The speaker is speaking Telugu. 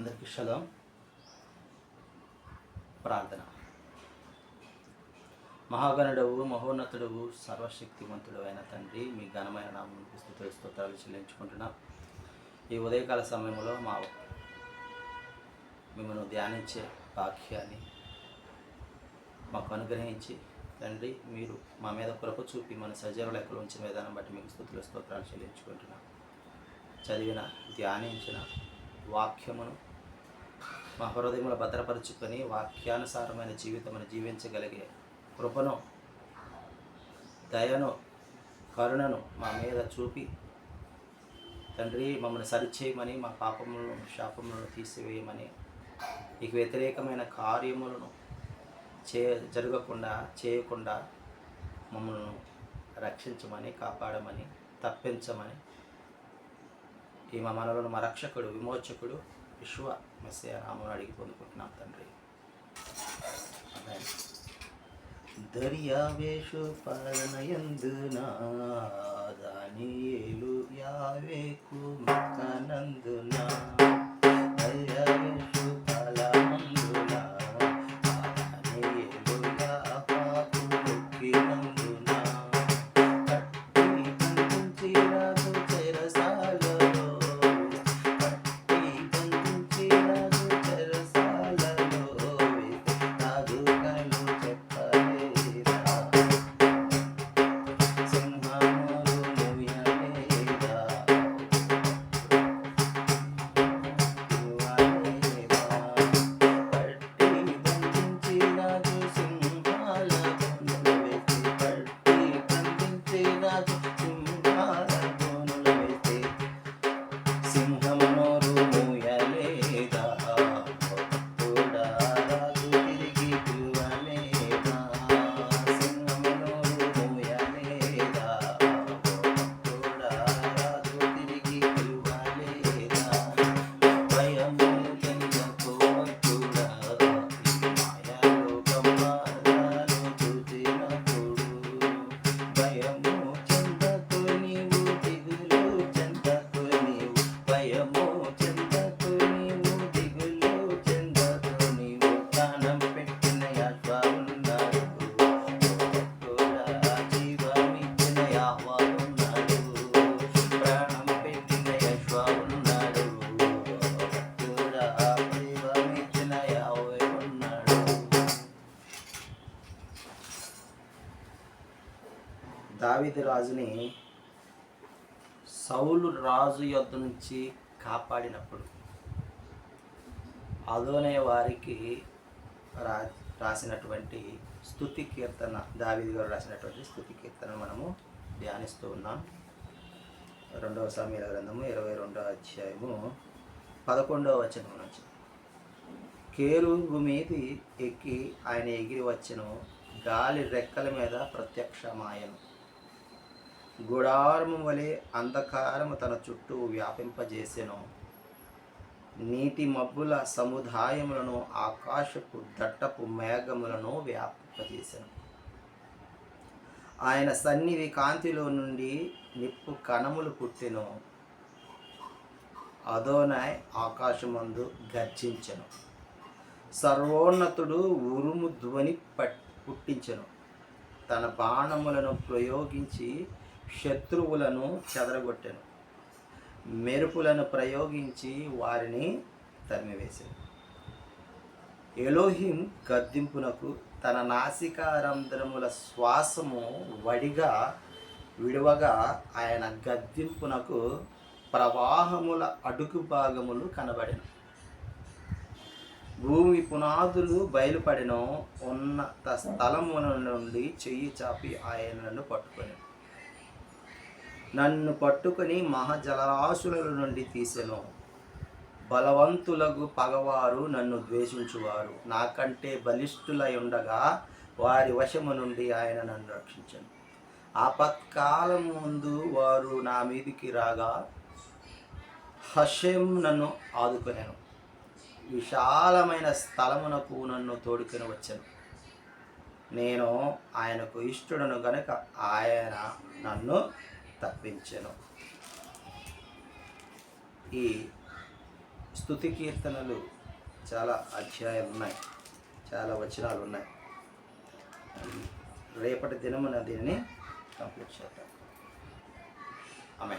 అందరికీ షలోం ప్రార్థన. మహాగణుడవు మహోన్నతుడవు సర్వశక్తివంతుడు అయిన తండ్రి మీ ఘనమైన నామం స్థుతులు స్తోత్రాలు చెల్లించుకుంటున్నాం. ఈ ఉదయకాల సమయంలో మా మిమ్మల్ని ధ్యానించే వాక్యాన్ని మాకు అనుగ్రహించి తండ్రి మీరు మా మీద కృప చూపి మన సజీవ లెక్కలు ఉంచిన విధానం బట్టి మీకు స్థుతులు స్తోత్రాలు చెల్లించుకుంటున్నాం. చదివిన ధ్యానించిన వాక్యమును మా హృదయములు భద్రపరుచుకొని వాక్యానుసారమైన జీవితమును జీవించగలిగే కృపను దయను కరుణను మా మీద చూపి తండ్రి మమ్మల్ని సరిచేయమని మా పాపములను శాపములను తీసివేయమని నీకు వ్యతిరేకమైన కార్యములను చే జరగకుండా చేయకుండా మమ్మల్ని రక్షించమని కాపాడమని తప్పించమని ఈ మా మనలను మా రక్షకుడు విమోచకుడు విశ్వ మెస్సయ నామం అడిగి పొందుకుంటున్నాం తండ్రి ఆమేన్. దర్యావేషు పరనయందునా దానియేలు యావేకు మక్కనందునా దావిది రాజుని సౌలు రాజు యొద్ నుంచి కాపాడినప్పుడు అదోనే వారికి రా రాసినటువంటి స్థుతి కీర్తన దావిది గారు రాసినటువంటి స్థుతి కీర్తన మనము ధ్యానిస్తూ ఉన్నాం. రెండవ సమయాల గ్రంథము ఇరవై రెండవ అధ్యాయము పదకొండవ వచనం నుంచి. కేరువు మీది ఎక్కి ఆయన ఎగిరి వచ్చను గాలి రెక్కల మీద ప్రత్యక్షమాయను. గుడారము వలె అంధకారము తన చుట్టూ వ్యాపింపజేసెను. నీటి మబ్బుల సముదాయములను ఆకాశపు దట్టపు మేఘములను వ్యాపింపజేశాను ఆయన సన్నిధి కాంతిలో నుండి నిప్పు కణములు పుట్టెను. అదోనాయ్ ఆకాశమందు గర్జించెను. సర్వోన్నతుడు ఉరుము ధ్వని పట్ పుట్టించెను. తన బాణములను ప్రయోగించి శత్రువులను చెదరగొట్టాను. మెరుపులను ప్రయోగించి వారిని తరిమివేశాను ఎలోహిం గద్దింపునకు తన నాసికారంధ్రముల శ్వాసము వడిగా విడువగా ఆయన గద్దింపునకు ప్రవాహముల అడుగు భాగములు కనబడిన. భూమి పునాదులు బయలుపడిన. ఉన్నత స్థలముల నుండి చెయ్యి చాపి ఆయనను పట్టుకొని నన్ను పట్టుకుని మహాజలరాశుల నుండి తీసెను. బలవంతులకు పగవారు నన్ను ద్వేషించువారు. నాకంటే బలిష్ఠులై ఉండగా వారి వశము నుండి ఆయన నన్ను రక్షించను. ఆపత్కాలం ముందు వారు నా మీదికి రాగా హషెం నన్ను ఆదుకొనెను. విశాలమైన స్థలమునకు నన్ను తోడుకొని వచ్చాను. నేను ఆయనకు ఇష్టడను గనుక ఆయన నన్ను తప్పించెను. ఈ స్థుతి కీర్తనలు చాలా అధ్యాయాలు ఉన్నాయి చాలా వచనాలు ఉన్నాయి రేపటి దినమున దీనిని కంప్లీట్ చేద్దాం. ఆమె